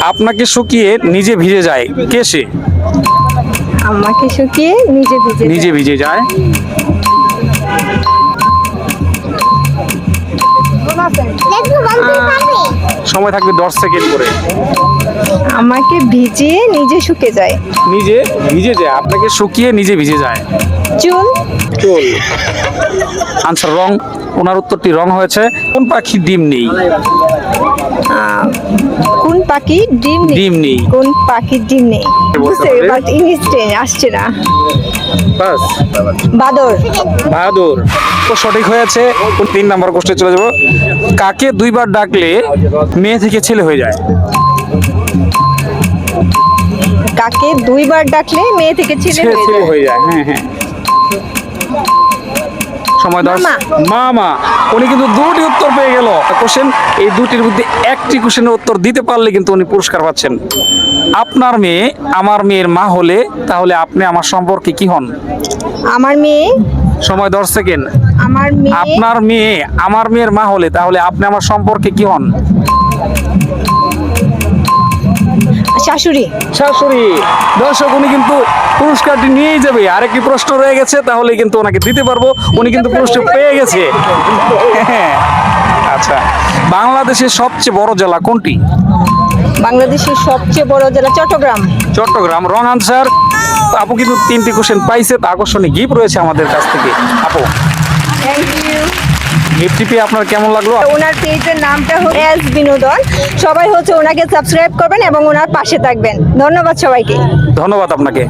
আপনাকে শুকিয়ে নিজে ভিজে যায়। কে সে? আমাকে শুকিয়ে নিজে ভিজে নিজে ভিজে যায়। সময় থাকবে দশ সেকেন্ড করে। আমাকে ভিজিয়ে নিজে শুকে যায়। নিজে ভিজে যায়। আপনাকে শুকিয়ে নিজে ভিজে যায়। চুল। চুল। আনসার রং। ওনার উত্তরটি রং হয়েছে। কোন পাখি ডিম নেই? পাখি ডিম ডিম নেই। কোন পাখির ডিম নেই। বুঝতে? বাট ইংলিশ ট্রেন আসছে না। বাস। বাদর। বাহাদুর। তো সঠিক হয়েছে তিন নাম্বার কোশ্চে চলে যাব। কাকে দুইবার ডাকলে মেয়ে থেকে ছেলে হয়ে যায়? কাকে দুইবার ডাকলে মেয়ে থেকে ছেলে হয়ে যায় হ্যাঁ হ্যাঁ। সময় দশ মামা। মামা উনি কিন্তু দুটি উত্তর পেয়ে গেল। কোশ্চেন এই দুটির মধ্যে একটি কোশ্চেনের উত্তর দিতে পারলে কিন্তু উনি পুরস্কার পাচ্ছেন। আপনার মেয়ে আমার মেয়ের মা হলে তাহলে আপনি আমার সম্পর্কে কি হন? আমার মেয়ে? সময় দশ সেকেন্ড আমার মেয়ে? আপনার মেয়ে আমার মেয়ের মা হলে তাহলে আপনি আমার সম্পর্কে কি হন? শাশুড়ি? শাশুড়ি। দর্শক উনি কিন্তু পুরস্কারটি নিয়েই যাবে। আরেকটি প্রশ্ন রয়ে গেছে তাহলে কিন্তু ওনাকে দিতে পারব। উনি কিন্তু পুরস্কার পেয়ে গেছে। আচ্ছা বাংলাদেশের সবচেয়ে বড় জেলা কোনটি? বাংলাদেশের সবচেয়ে বড় জেলা চট্টগ্রাম। চট্টগ্রাম। রং আনসার আপু কিন্তু তিনটি কোশ্চেন পাইছে তা আকর্ষণীয় গিফট রয়েছে আমাদের কাছ থেকে। আপু। থ্যাংক ইউ গিফটটি পেয়ে আপনার কেমন লাগল? ওনার পেজের নামটা হলো এস বিনোদন। সবাই হচ্ছে ওনাকে সাবস্ক্রাইব করবেন এবং ওনার পাশে থাকবেন। ধন্যবাদ সবাইকে। ধন্যবাদ আপনাকে।